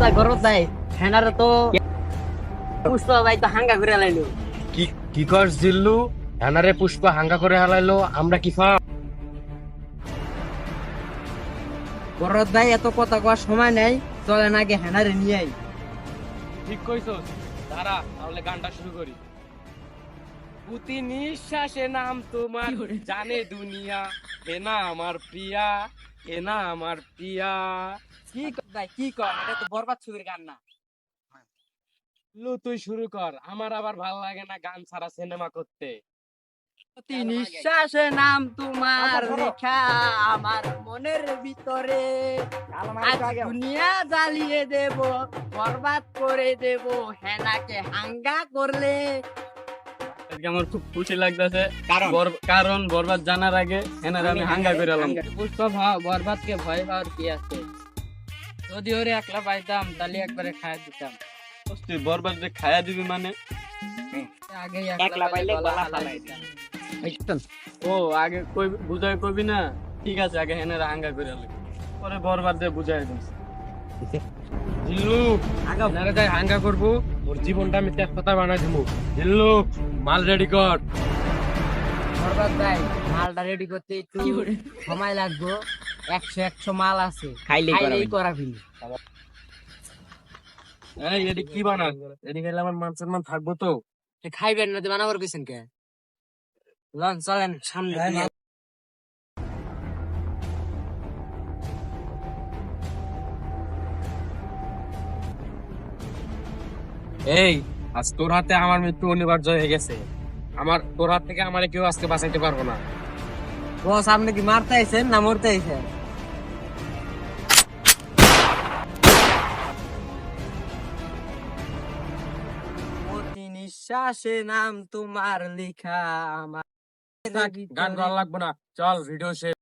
হেনারে তো পুষ্প ভাই তো হাঙ্গা ঘুরে লাইলো কি কি কর জিল্লু? ধানারে পুষ্প হাঙ্গা করে হালাইলো আমরা কি ফা গরত ভাই এত কথা কওয়ার সময় নেই। চলেন আগে হেনারে নিয়ে। আই ঠিক কইছস দাঁড়া তাহলে গানটা শুরু করি। প্রতি নিঃশ্বাসে নাম তোমার জানে দুনিয়া। হে না আমার প্রিয়া হে না আমার প্রিয়া। কি কর ভাই কি কর এটা তো বরবাদ ছবির গান না। লু তুই শুরু কর। আমার আবার ভালো লাগে না গান ছাড়া সিনেমা করতে। নিঃশ্বাসে নাম তোমার লেখা আমার মনের ভিতরে। দুনিয়া জ্বালিয়ে দেব বরবাদ করে দেব হেনাকে হাঙ্গা করলে। আজকে আমার খুব খুশি লাগতেছে। কারণ? বরবাদ জানার আগে এনার আমি হাঙ্গা করে এলাম পুষ্প বরবাদকে ভয় পাওয়ার কি আছে? যদি ওরে একলা পাইতাম তাহলে একবারে খাই দিতাম। তুই বরবাদ যে খায়া দিবি মানে? আগে একলা পাইলে গলা ফালাই ও আগে কই বুঝাই কইবি না? ঠিক আছে আগে হেনার হাঙ্গা করে এলাম পরে বরবাদ দিয়ে বুঝাই দিস এনারে যাই হাঙ্গা করব। ওর জীবনটা আমি তেজপাতা বানাই দিব জিল্লু মাল রেডি কর ভাই মালটা রেডি করতে একটু সময় লাগবে। একশো একশো মাল আছে। খাইলেই করা খাইলেই হইল। করা ফেলি এই এদিক কি বানাস এদিকে গেলে আমার মান সম্মান থাকব তো। খাইবেন না তো মানা করতেছেন কে লন চলেন সামনে এই আজ তোর হাতে আমার মৃত্যু অনিবার্য হয়ে গেছে। আমার তোর হাত থেকে আমার কেউ আজকে বাঁচাইতে পারব না। বস আপনি কি মারতে আইছেন না মরতে আইছেন? নিঃশ্বাসে নাম তোমার লেখা আমার গান ভালো লাগবে না। চল ভিডিও শেষ।